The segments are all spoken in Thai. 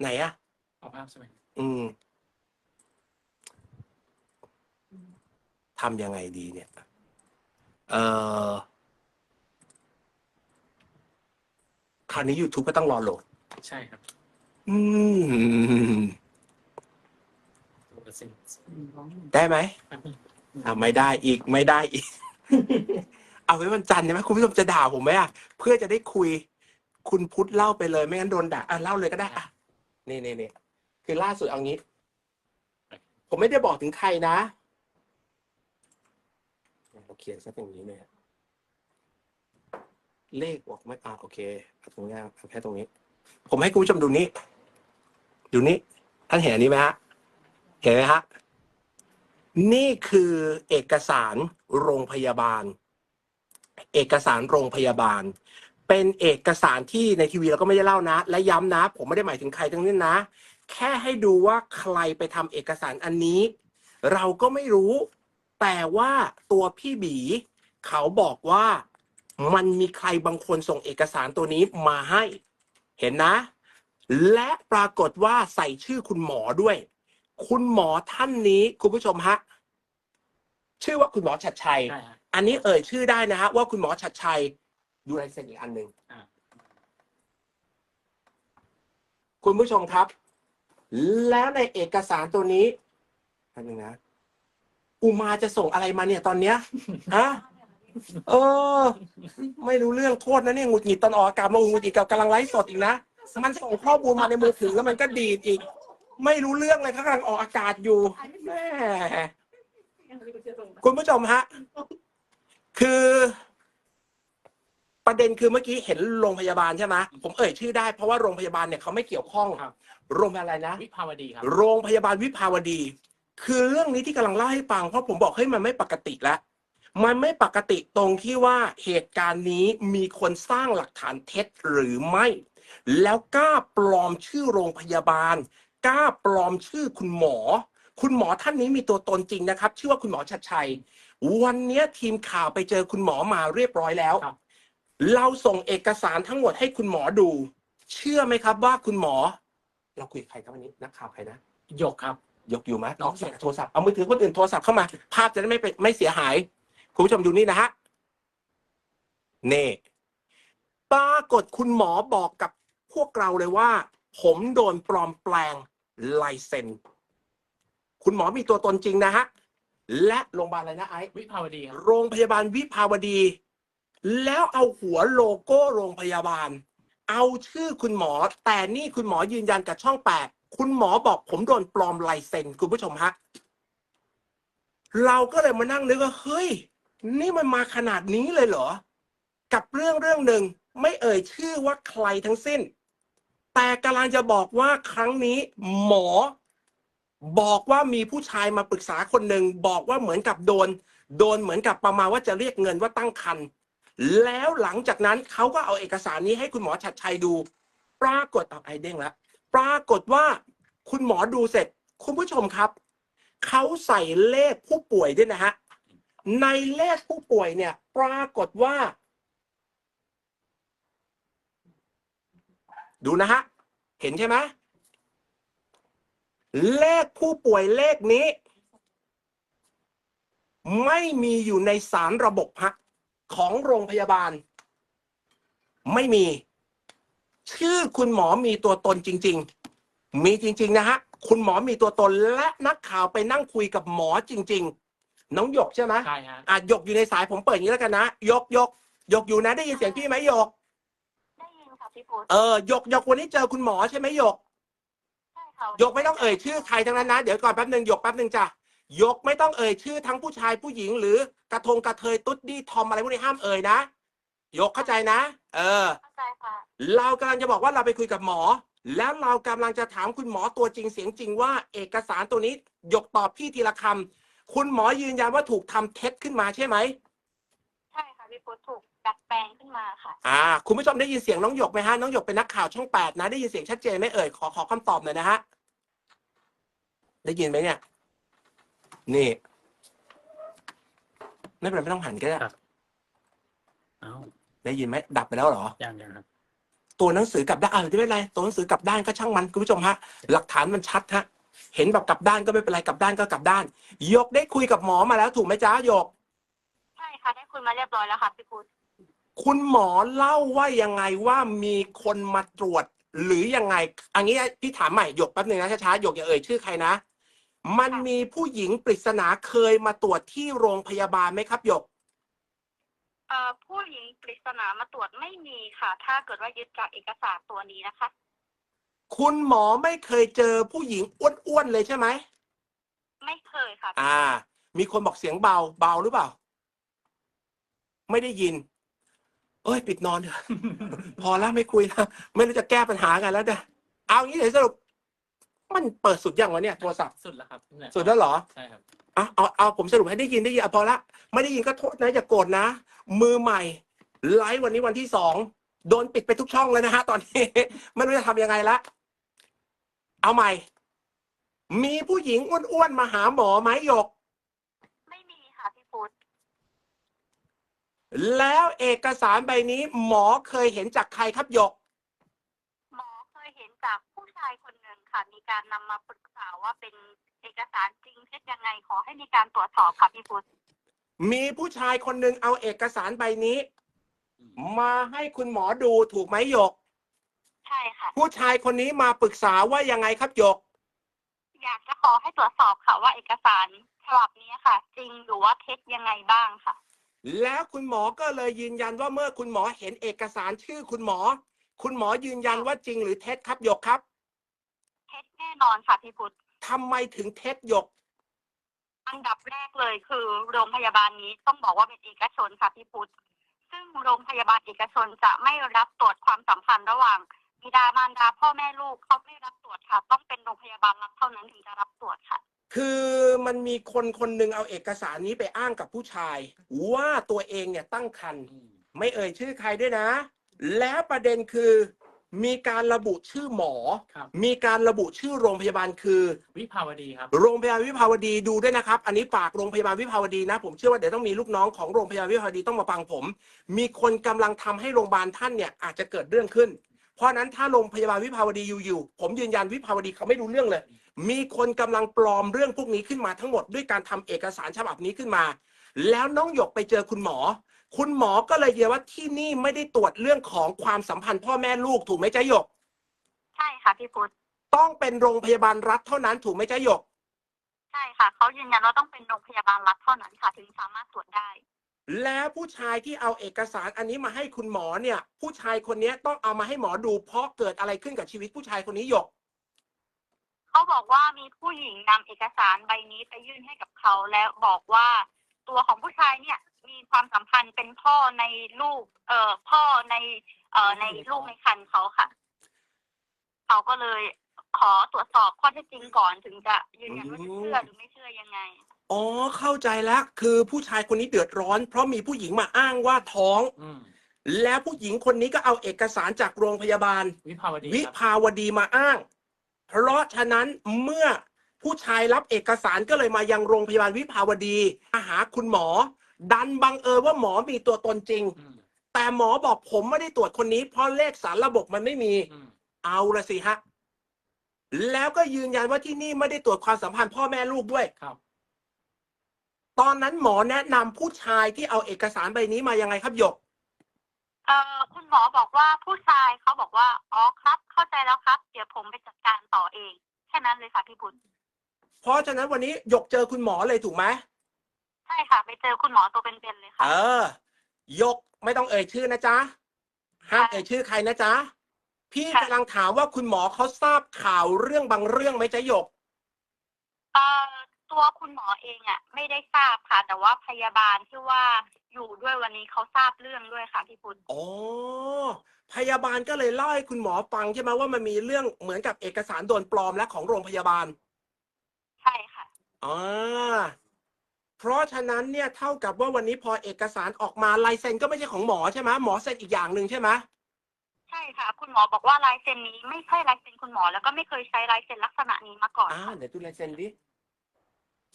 ไหนอะเอาภาพใช่ไหมอืมทำยังไงดีเนี่ย เอ่อคราวนี้ YouTube ก็ต้องรอโหลด ใช่ครับอืม ตัวเปอร์เซ็นต์ได้ไหมแป๊บนึงอ่าไม่ได้อีกไม่ได้อีก เอาไว้วันจันทร์ใช่ไหมคุณผู้ชมจะด่าผมไหมอะ เพื่อจะได้คุย คุณพุทธเล่าไปเลย ไม่งั้นโดนด่าอะเล่าเลยก็ได้อะ นี่นี่นี่คือล่าสุดเอางี้ ผมไม่ได้บอกถึงใครนะเราเขียนซะอย่างนี้เลยเลขบอกไม่อ่าโอเคเอาตรงนี้เอาแค่ตรงนี้ ผมให้คุณผู้ชมดูนี้ดูนี้ท่านเห็นอันนี้ไหมฮะเห็นไหมฮะนี่คือเอกสารโรงพยาบาล เอกสารโรงพยาบาล เป็นเอกสารที่ในทีวีเราก็ไม่ได้เล่านะ และย้ำนะ ผมไม่ได้หมายถึงใครทั้งนั้นนะ แค่ให้ดูว่าใครไปทำเอกสารอันนี้ เราก็ไม่รู้ แต่ว่าตัวพี่บี เขาบอกว่ามันมีใครบางคนส่งเอกสารตัวนี้มาให้ เห็นนะ และปรากฏว่าใส่ชื่อคุณหมอด้วย คุณหมอท่านนี้คุณผู้ชมฮะชื่อว่าคุณหมอชัดชัยใช่ฮะอันนี้เอ่ยชื่อได้นะฮะว่าคุณหมอชัดชัย ดูลายเซ็นอีกอันหนึ่งอ่าคุณผู้ชมครับ แล้วในเอกสารตัวนี้อันนึงนะอุมาจะส่งอะไรมาเนี่ยตอนเนี้ยฮะเออ ไม่รู้เรื่องโทษนะเนี่ยหงุดหงิดตอนออกอากาศมาหงุดหงิดกับกำลังไลฟ์สดอีกนะมันส่งข้อมูลมาในมือถือแล้วมันก็ดีดอีก ไม่รู้เรื่องเลยเขากำลังออกอากาศอยู่แม่คุณผู้ชมฮะ คือ ประเด็นคือเมื่อกี้เห็นโรงพยาบาลใช่ไหมผมเอ่ยชื่อได้เพราะว่าโรงพยาบาลเนี่ยเขาไม่เกี่ยวข้องครับ โรงพยาบาลอะไรนะ วิภาวดีครับ โรงพยาบาลวิภาวดี คือเรื่องนี้ที่กำลังเล่าให้ฟังเพราะผมบอกเฮ้ยมันไม่ปกติแล้ว มันไม่ปกติตรงที่ว่าเหตุการณ์นี้มีคนสร้างหลักฐานเท็จหรือไม่ แล้วกล้าปลอมชื่อโรงพยาบาลกล้าปลอมชื่อคุณหมอ คุณหมอท่านนี้มีตัวตนจริงนะครับ ชื่อว่าคุณหมอชัดชัย วันเนี้ยทีมข่าวไปเจอคุณหมอมาเรียบร้อยแล้ว ครับ เราส่งเอกสารทั้งหมดให้คุณหมอดู เชื่อไหมครับว่าคุณหมอ เราคุยกับใครครับวันนี้นักข่าวใครนะหยกครับยกอยู่ไหมน้องเสียโทรศัพท์เอามือถือคนอื่นโทรศัพท์เข้ามา ภาพจะได้ไม่เป็นไม่เสียหาย คุณผู้ชมดูนี่นะฮะนี่ปรากฏคุณหมอบอกกับพวกเราเลยว่า ผมโดนปลอมแปลงลายเซ็นคุณหมอมีตัวตนจริงนะฮะ และโรงพยาบาลอะไรนะไอ้วิภาวดีครับโรงพยาบาลวิภาวดี แล้วเอาหัวโลโก้โรงพยาบาล เอาชื่อคุณหมอ แต่นี่คุณหมอยืนยันกับช่องแปดคุณหมอบอกผมโดนปลอมลายเซ็นคุณผู้ชมฮะเราก็เลยมานั่งนึกว่าเฮ้ย นี่มันมาขนาดนี้เลยเหรอ กับเรื่องเรื่องหนึ่งไม่เอ่ยชื่อว่าใครทั้งสิ้น แต่กำลังจะบอกว่าครั้งนี้หมอ บอกว่ามีผู้ชายมาปรึกษาคนหนึ่งบอกว่าเหมือนกับโดน โดนเหมือนกับประมาณว่าจะเรียกเงินว่าตั้งคัน แล้วหลังจากนั้นเขาก็เอาเอกสารนี้ให้คุณหมอชัดชัยดู ปรากฏเอาไอเด้งแล้วปรากฏว่าคุณหมอดูเสร็จ คุณผู้ชมครับ เขาใส่เลขผู้ป่วยด้วยนะฮะ ในเลขผู้ป่วยเนี่ย ปรากฏว่า ดูนะฮะ เห็นใช่ไหมเลขผู้ป่วยเลขนี้ ไม่มีอยู่ในสารระบบฮะ ของโรงพยาบาล ไม่มี ชื่อคุณหมอมีตัวตนจริง ๆ มีจริง ๆ นะฮะ คุณหมอมีตัวตนและนักข่าวไปนั่งคุยกับหมอจริง ๆ น้องหยกใช่ไหมใช่ฮะอะหยกอยู่ในสายผมเปิดอย่างนี้แล้วกันนะหยกหยกหยกอยู่นะ ได้ยินเสียงพี่ไหมหยก ได้ยินค่ะพี่พุทธเออหยกหยกวันนี้เจอคุณหมอใช่ไหมหยกใช่ค่ะหยกไม่ต้องเอ่ยชื่อใครทั้งนั้นนะ เดี๋ยวก่อนแป๊บหนึ่งหยกแป๊บหนึ่งจ้ะห ยกไม่ต้องเอ่ยชื่อทั้งผู้ชายผู้หญิงหรือกระทงกระเทยตุ๊ดดี้ทอมอะไรพวกนี้ห้ามเอ่ยนะหยกเข้าใจนะ เออ เข้าใจค่ะ เรากำลังจะบอกว่าเราไปคุยกับหมอ แล้วเรากำลังจะถามคุณหมอตัวจริงเสียงจริงว่า เอกสารตัวนี้หยกตอบพี่ทีละคำคุณหมอยืนยันว่าถูกทำเท็จขึ้นมาใช่ไหมใช่ค่ะพี่พุทธถูกดัดแปลงขึ้นมาค่ะ อ่า คุณผู้ชมได้ยินเสียงน้องหยกไหมฮะน้องหยกเป็นนักข่าวช่องแปดนะได้ยินเสียงชัดเจนไหมเอ่ยขอขอคำตอบหน่อยนะฮะได้ยินไหมเนี่ย นี่ไม่เป็นไรไม่ต้องหันก็ได้ครับ เอ้าได้ยินไหมดับไปแล้วเหรอ ยังยังครับ ตัวหนังสือกลับด้านอ่าไม่เป็นไรตัวหนังสือกลับด้านก็ช่างมันคุณผู้ชมฮะหลักฐานมันชัดฮะเห็นแบบกลับด้านก็ไม่เป็นไรกลับด้านก็กลับด้านหยกได้คุยกับหมอมาแล้วถูกไหมจ้าหยก ใช่ค่ะได้คุยมาเรียบร้อยแล้วค่ะพี่พุทธคุณหมอเล่าว่ายังไงว่ามีคนมาตรวจ หรือยังไง อันนี้พี่ถามใหม่หยกแป๊บหนึ่งนะช้าๆหยกอย่าเอ่ยชื่อใครนะ มันมีผู้หญิงปริศนาเคยมาตรวจที่โรงพยาบาลไหมครับหยก เอ่อผู้หญิงปริศนามาตรวจไม่มีค่ะ ถ้าเกิดว่ายึดจากเอกสารตัวนี้นะคะ คุณหมอไม่เคยเจอผู้หญิงอ้วนๆเลยใช่ไหม ไม่เคยค่ะ อ่า มีคนบอกเสียงเบา เบาหรือเปล่า ไม่ได้ยิน เอ้ย ปิดนอนเถอะ พอแล้วไม่คุยแล้วไม่รู้จะแก้ปัญหากันแล้วเด้อเอางี้เดี๋ยวสรุป มันเปิดสุดยังวะเนี่ยโทรศัพท์ สุดแล้วครับเนี่ยสุดแล้วเหรอ ใช่ครับเอาเอาเอาผมสรุปให้ได้ยินได้ยินอะพอละไม่ได้ยินก็โทษนะอย่าโกรธนะ มือใหม่ ไลฟ์วันนี้วันที่สองโดนปิดไปทุกช่องเลยนะฮะตอนนี้ ไม่รู้จะทำยังไงละ เอาใหม่ มีผู้หญิงอ้วนๆมาหาหมอไหมหยก ไม่มีค่ะพี่พุทธแล้วเอกสารใบนี้ หมอเคยเห็นจากใครครับหยก หมอเคยเห็นจากผู้ชายคนหนึ่งค่ะ มี การนำมาปรึกษาว่าเป็นเอกสารจริงเท็จยังไงขอให้มีการตรวจสอบค่ะพี่พุทธมีผู้ชายคนหนึ่งเอาเอกสารใบนี้ มาให้คุณหมอดูถูกไหมหยก ใช่ค่ะ ผู้ชายคนนี้มาปรึกษาว่ายังไงครับหยก อยากจะขอให้ตรวจสอบค่ะว่าเอกสารฉบับนี้ค่ะ จริงหรือว่าเท็จยังไงบ้างค่ะ แล้วคุณหมอก็เลยยืนยันว่าเมื่อคุณหมอเห็นเอกสารชื่อคุณหมอ คุณหมอยืนยันว่าจริงหรือเท็จครับหยกครับ เท็จแน่นอนค่ะพี่พุทธทำไมถึงเท็จหยก อันดับแรกเลยคือ โรงพยาบาลนี้ต้องบอกว่าเป็นเอกชนค่ะพี่พุทธซึ่งโรงพยาบาลเอกชนจะไม่รับตรวจความสัมพันธ์ระหว่างบิดามารดาพ่อแม่ลูกเขาไม่รับตรวจค่ะ ต้องเป็นโรงพยาบาลรัฐเท่านั้นถึงจะรับตรวจค่ะ คือมันมีคนคนหนึ่งเอาเอกสารนี้ไปอ้างกับผู้ชาย ว่าตัวเองเนี่ยตั้งครรภ์อืมไม่เอ่ยชื่อใครด้วยนะ แล้วประเด็นคือ มีการระบุชื่อหมอ ครับ มีการระบุชื่อโรงพยาบาลคือ วิภาวดีครับ โรงพยาบาลวิภาวดีดูด้วยนะครับ อันนี้ฝากโรงพยาบาลวิภาวดีนะ ผมเชื่อว่าเดี๋ยวต้องมีลูกน้องของโรงพยาบาลวิภาวดีต้องมาฟังผม มีคนกำลังทำให้โรงพยาบาลท่านเนี่ยอาจจะเกิดเรื่องขึ้น เพราะฉะนั้นถ้าโรงพยาบาลวิภาวดีอยู่ๆผมยืนยันวิภาวดีเขาไม่รู้เรื่องเลย มีคนกำลังปลอมเรื่องพวกนี้ขึ้นมาทั้งหมดด้วยการทำเอกสารฉบับนี้ขึ้นมา แล้วน้องหยกไปเจอคุณหมอ คุณหมอก็เลยเยนว่าที่นี่ไม่ได้ตรวจเรื่องของความสัมพันธ์พ่อแม่ลูกถูกไหมจ๊ะหยก ใช่ค่ะพี่พุทธต้องเป็นโรงพยาบาลรัฐเท่านั้นถูกไหมจ๊ะหยก ใช่ค่ะเขายืนยันว่าต้องเป็นโรงพยาบาลรัฐเท่านั้นค่ะถึงสามารถตรวจได้ แล้วผู้ชายที่เอาเอกสารอันนี้มาให้คุณหมอเนี่ย ผู้ชายคนนี้ต้องเอามาให้หมอดูเพราะเกิดอะไรขึ้นกับชีวิตผู้ชายคนนี้หยกเขาบอกว่ามีผู้หญิงนำเอกสารใบนี้ไปยื่นให้กับเขาแล้วบอกว่าตัวของผู้ชายเนี่ย มีความสัมพันธ์เป็นพ่อในลูก เอ่อพ่อใน เอ่อในลูกในครรภ์เขาค่ะเขาก็เลยขอตรวจสอบข้อเท็จจริงก่อนถึงจะยืนยันว่าจะเชื่อหรือไม่เชื่อยังไง อ๋อเข้าใจแล้วคือผู้ชายคนนี้เดือดร้อน เพราะมีผู้หญิงมาอ้างว่าท้อง อืมแล้วผู้หญิงคนนี้ก็เอาเอกสารจากโรงพยาบาล วิภาวดีวิครับภาวดีมาอ้าง เพราะฉะนั้นเมื่อผู้ชายรับเอกสารก็เลยมายังโรงพยาบาลวิภาวดีมาหาคุณหมอ ดันบังเอิญว่าหมอมีตัวตนจริงอืมแต่หมอบอกผมไม่ได้ตรวจคนนี้ เพราะเลขสารระบบมันไม่มีอืมเอาละสิฮะ แล้วก็ยืนยันว่าที่นี่ไม่ได้ตรวจความสัมพันธ์พ่อแม่ลูกด้วยครับ ตอนนั้นหมอแนะนำผู้ชายที่เอาเอกสารใบนี้มายังไงครับหยก เอ่อคุณหมอบอกว่าผู้ชายเขาบอกว่าอ๋อครับ เข้าใจแล้วครับ เดี๋ยวผมไปจัดการต่อเอง แค่นั้นเลยค่ะพี่บุญเพราะฉะนั้นวันนี้หยกเจอคุณหมอเลยถูกไหม ใช่ค่ะ ไปเจอคุณหมอตัวเป็นๆเลยค่ะ เออ ยกไม่ต้องเอ่ยชื่อนะจ๊ะห้ามเอ่ยชื่อใครนะจ๊ะพี่ค่ะ กำลังถามว่าคุณหมอเขาทราบข่าวเรื่องบางเรื่องไหมจ๊ะหยก เอ่อตัวคุณหมอเองอะ ไม่ได้ทราบค่ะ แต่ว่าพยาบาลที่ว่าอยู่ด้วยวันนี้เขาทราบเรื่องด้วยค่ะพี่บุญอ๋อ พยาบาลก็เลยเล่าให้คุณหมอฟังใช่ไหมว่ามันมีเรื่องเหมือนกับเอกสารโดนปลอมและของโรงพยาบาลใช่ค่ะ อ่า เพราะฉะนั้นเนี่ยเท่ากับว่าวันนี้พอเอกสารออกมาลายเซ็นก็ไม่ใช่ของหมอใช่ไหมหมอเซ็นอีกอย่างหนึ่งใช่ไหมใช่ค่ะ คุณหมอบอกว่าลายเซ็นนี้ไม่ใช่ลายเซ็นคุณหมอ แล้วก็ไม่เคยใช้ลายเซ็นลักษณะนี้มาก่อนอ่าเดี๋ยวดูลายเซ็นดิ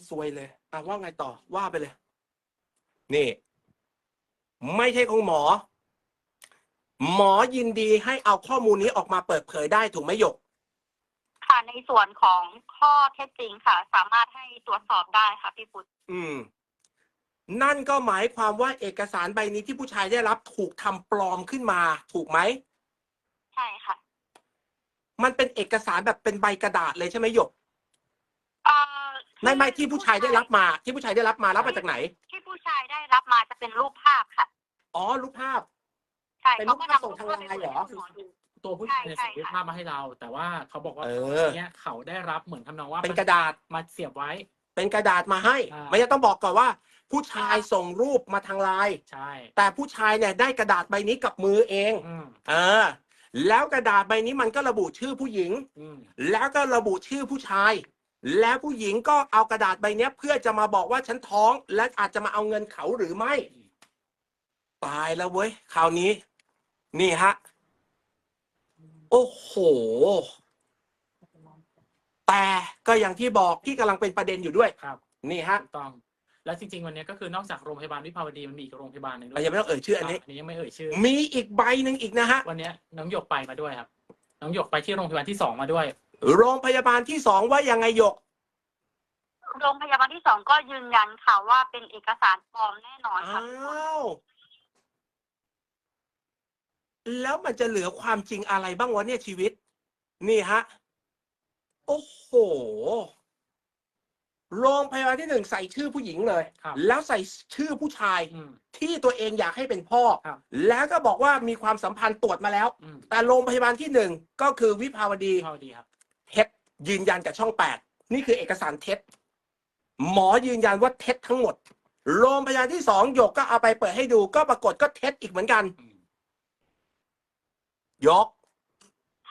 สวยเลยอะว่าไงต่อว่าไปเลย นี่ ไม่ใช่ของหมอ หมอยินดีให้เอาข้อมูลนี้ออกมาเปิดเผยได้ถูกไหมหยกค่ะในส่วนของ ข้อเท็จจริงค่ะ สามารถให้ตรวจสอบได้ค่ะพี่พุทธอืม นั่นก็หมายความว่าเอกสารใบนี้ที่ผู้ชายได้รับถูกทำปลอมขึ้นมา ถูกไหม ใช่ค่ะมันเป็นเอกสารแบบเป็นใบกระดาษเลยใช่ไหมหยกเอ่อไม่ไม่ที่ผู้ชายได้รับมา ที่ผู้ชายได้รับมารับมาจากไหน ที่ผู้ชายได้รับมาจะเป็นรูปภาพค่ะ อ๋อรูปภาพ ใช่เป็นเขาก็รูปภาพนำส่งทางไลน์เหรอคุณมอดู ตัวผู้ใช่ชายเนี่ยใช่ส่งรูปค่ะภาพมาให้เรา แต่ว่าเขาบอกว่าเออ เนี่ยเขาได้รับเหมือนทำนองว่าเป็นกระดาษ มาเสียบไว้ เป็นกระดาษมาให้อ่า ไม่ใช่ต้องบอกก่อนว่า ผู้ชายส่งรูปมาทางไลน์ใช่แต่ผู้ชายเนี่ยได้กระดาษใบนี้กับมือเอง อืมเออ แล้วกระดาษใบนี้มันก็ระบุชื่อผู้หญิง อืมแล้วก็ระบุชื่อผู้ชาย แล้วผู้หญิงก็เอากระดาษใบเนี้ยเพื่อจะมาบอกว่าฉันท้อง และอาจจะมาเอาเงินเขาหรือไม่ ตายแล้วเว้ย คราวนี้ นี่ฮะ โอ้โห แต่ก็อย่างที่บอกที่กำลังเป็นประเด็นอยู่ด้วย ครับนี่ฮะ ถูกต้อง แล้วจริงๆวันนี้ก็คือนอกจากโรงพยาบาลวิภาวดีมันมีอีกโรงพยาบาลหนึ่งด้วเรายยังไม่ต้องเอ่ยชื่ออันนี้ อันนี้ยังไม่เอ่ยชื่อ มีอีกใบหนึ่งอีกนะฮะ วันนี้น้องหยกไปมาด้วยครับ น้องหยกไปที่โรงพยาบาลที่สองมาด้วย โรงพยาบาลที่สองว่ายังไงหยก โรงพยาบาลที่สองก็ยืนยันค่ะว่าเป็นเอกสารปลอมแน่นอนอ้ค่ะาว แล้วมันจะเหลือความจริงอะไรบ้างวะเนี่ยชีวิต นี่ฮะ โอ้โห โรงพยาบาลที่หนึ่งใส่ชื่อผู้หญิงเลย ครับแล้วใส่ชื่อผู้ชาย อืม ที่ตัวเองอยากให้เป็นพ่อ ครับ แล้วก็บอกว่ามีความสัมพันธ์ตรวจมาแล้ว อืมแต่โรงพยาบาลที่หนึ่งก็คือวิภาวดีวิภาวดีครับ เท็จยืนยันกับช่องแปดนี่คือเอกสารเท็จ หมอยืนยันว่าเท็จทั้งหมด โรงพยาบาลที่สองหยกก็เอาไปเปิดให้ดู ก็ปรากฏก็เท็จอีกเหมือนกัน อืม ยก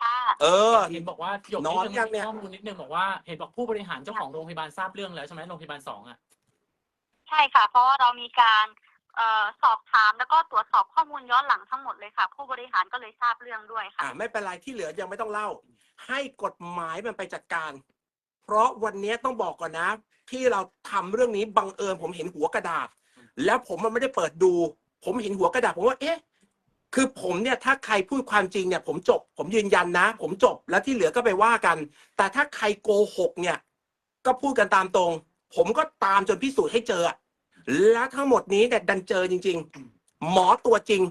ค่ะ เออ เห็นบอกว่าหยกนอนดงยังเนี่ยข้อมูลนิดนึงบอกว่าเห็นบอกผู้บริหารเจ้าของโรงพยาบาลทราบเรื่องแล้วใช่ไหมโรงพยาบาลสองอะใช่ค่ะ เพราะว่าเรามีการเอ่อสอบถามแล้วก็ตรวจสอบข้อมูลย้อนหลังทั้งหมดเลยค่ะ ผู้บริหารก็เลยทราบเรื่องด้วยค่ะ อ่าไม่เป็นไรที่เหลือยังไม่ต้องเล่า ให้กฎหมายมันไปจัดการ เพราะวันนี้ต้องบอกก่อนนะ ที่เราทำเรื่องนี้บังเอิญผมเห็นหัวกระดาษ แล้วผมมันไม่ได้เปิดดู ผมเห็นหัวกระดาษผมว่าเอ๊ะ คือผมเนี่ยถ้าใครพูดความจริงเนี่ยผมจบ ผมยืนยันนะ ผมจบแล้วที่เหลือก็ไปว่ากัน แต่ถ้าใครโกหกเนี่ย ก็พูดกันตามตรง ผมก็ตามจนพิสูจน์ให้เจออะและทั้งหมดนี้เนี่ยดันเจอจริง ๆ หมอตัวจริง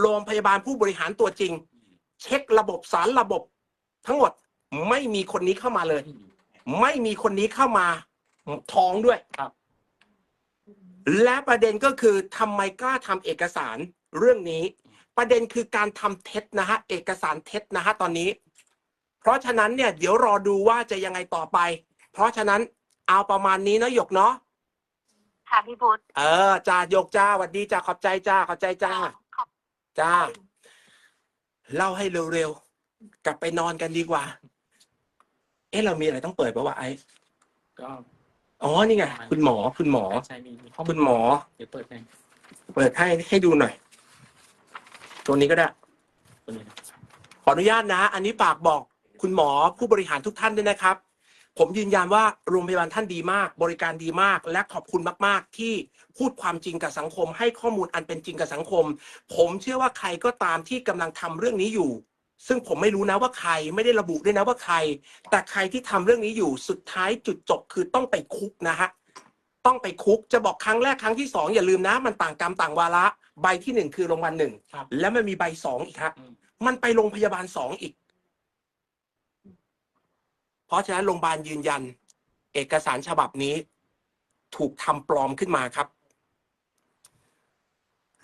โรงพยาบาลผู้บริหารตัวจริง เช็คระบบสารระบบ ทั้งหมดไม่มีคนนี้เข้ามาเลย ไม่มีคนนี้เข้ามาท้องด้วยครับ และประเด็นก็คือทำไมกล้าทำเอกสารเรื่องนี้ ประเด็นคือการทำเท็จนะฮะเอกสารเท็จนะฮะตอนนี้ เพราะฉะนั้นเนี่ยเดี๋ยวรอดูว่าจะยังไงต่อไป เพราะฉะนั้นเอาประมาณนี้นะหยกเนาะค่ะพี่พุทธเออจ้าหยกจ้าหวัดดีจ้าขอบใจจ้าขอบใจจ้าขอบจ้า เล่าให้เร็วๆกลับไปนอนกันดีกว่า เอ๊ะเรามีอะไรต้องเปิดปะวะไอ้ก็อ๋อนี่ไงคุณหมอคุณหมอ ใช่มีมีข้อมูลคุณหมอ เดี๋ยวเปิดให้เปิดให้ให้ดูหน่อย ตัวนี้ก็ได้ตัวนี้ขออนุญาตนะ อันนี้ฝากบอกคุณหมอผู้บริหารทุกท่านด้วยนะครับ ผมยืนยันว่าโรงพยาบาลท่านดีมาก บริการดีมาก และขอบคุณมาก ๆ ที่พูดความจริงกับสังคม ให้ข้อมูลอันเป็นจริงกับสังคม ผมเชื่อว่าใครก็ตามที่กำลังทำเรื่องนี้อยู่ ซึ่งผมไม่รู้นะว่าใครไม่ได้ระบุด้วยนะว่าใคร แต่ใครที่ทำเรื่องนี้อยู่สุดท้ายจุดจบคือต้องไปคุกนะฮะ ต้องไปคุกจะบอกครั้งแรกครั้งที่สองอย่าลืมนะ มันต่างกรรมต่างวาระ ใบที่หนึ่งคือโรงพยาบาลหนึ่งครับแล้วมันมีใบสองอีกฮะอืมมันไปโรงพยาบาลสองอีก เพราะฉะนั้นโรงพยาบาลยืนยัน เอกสารฉบับนี้ ถูกทำปลอมขึ้นมาครับ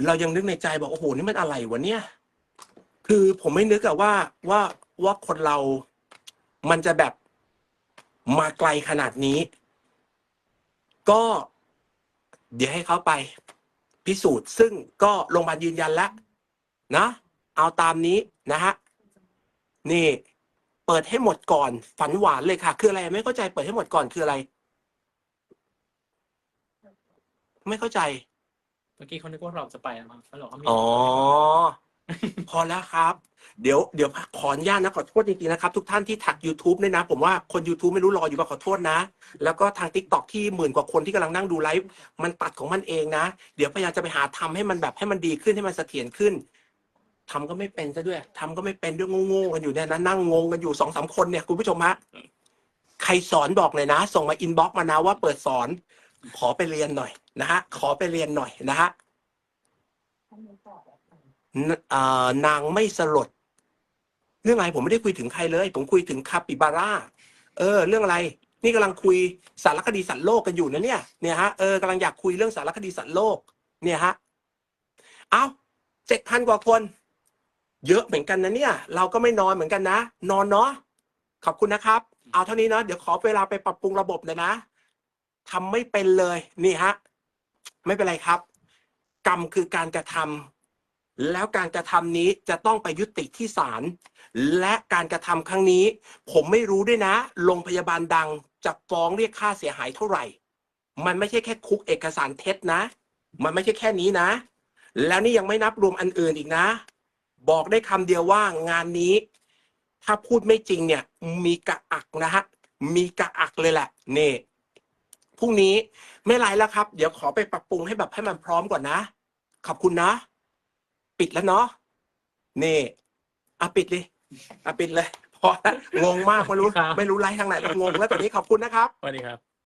เรายังนึกในใจบอกโอ้โหนี่มันอะไรวะเนี่ยคือผมไม่นึกอะว่าว่าว่าคนเรา มันจะแบบมาไกลขนาดนี้ ก็ เดี๋ยวให้เขาไป พิสูจน์ ซึ่งก็โรงพยาบาลยืนยันแล้วนะเอาตามนี้นะฮะนี่เปิดให้หมดก่อน ฝันหวานเลยค่ะ คืออะไรไม่เข้าใจเปิดให้หมดก่อนคืออะไร ไม่เข้าใจ เมื่อกี้เขานึกว่าเราจะไปแล้วมั้งเขาบอกเขามีอ๋อ พอแล้วครับ เดี๋ยวเดี๋ยวขออนุญาตนะขอโทษจริงๆนะครับ ทุกท่านที่ถัก YouTube ด้วยนะ ผมว่าคน YouTube ไม่รู้รออยู่ก็ขอโทษนะ แล้วก็ทาง Tik t o อกที่หมื่นกว่าคนที่กำลังนั่งดูไลฟ์มันตัดของมันเองนะ เดี๋ยวพยายามจะไปหาทำให้มันแบบให้มันดีขึ้นให้มันเสถียรขึ้นทำก็ไม่เป็นซะด้วยทำก็ไม่เป็นด้วยโง่ๆกันอยู่เนี่ยนะนั่งงงกันอยู่สองสามคนเนี่ยคุณผู้ชมฮะใครสอนบอกเลยนะ ส่งมาอินบ็อกมานะว่าเปิดสอน ขอไปเรียนหน่อยนะฮะขอไปเรียนหน่อยนะฮะ นางไม่สลด เรื่องอะไรผมไม่ได้คุยถึงใครเลย ผมคุยถึงคาปิบาร่าเออ เรื่องอะไร นี่กำลังคุยสารคดีสัตว์โลกกันอยู่นะเนี่ยเนี่ยฮะเออกำลังอยากคุยเรื่องสารคดีสัตว์โลก เนี่ยฮะเอาเจ็ดพันกว่าคน เยอะเหมือนกันนะเนี่ย เราก็ไม่นอนเหมือนกันนะ นอนเนาะขอบคุณนะครับ เอาเท่านี้เนาะเดี๋ยวขอเวลาไปปรับปรุงระบบเลยนะทำไม่เป็นเลยนี่ฮะไม่เป็นไรครับ กรรมคือการกระทำ แล้วการกระทำนี้จะต้องไปยุติที่ศาลและการกระทำครั้งนี้ ผมไม่รู้ด้วยนะโรงพยาบาลดังจะฟ้องเรียกค่าเสียหายเท่าไหร่ มันไม่ใช่แค่คุกเอกสารเท็จนะ มันไม่ใช่แค่นี้นะ แล้วนี่ยังไม่นับรวมอันอื่นอีกนะ บอกได้คำเดียวว่างานนี้ ถ้าพูดไม่จริงเนี่ย มีกระอักนะฮะมีกระอักเลยแหละนี่พรุ่งนี้ไม่ไรแล้วครับ เดี๋ยวขอไปปรับปรุงให้แบบให้มันพร้อมก่อนนะ ขอบคุณนะ ปิดแล้วเนาะนี่อะปิดเลยอะปิดเลย พอแล้วงงมากไม่รู้ ครับ ไม่รู้ไลฟ์ทางไหนแล้วงงแล้วตอนนี้ขอบคุณนะครับ สวัสดีครับ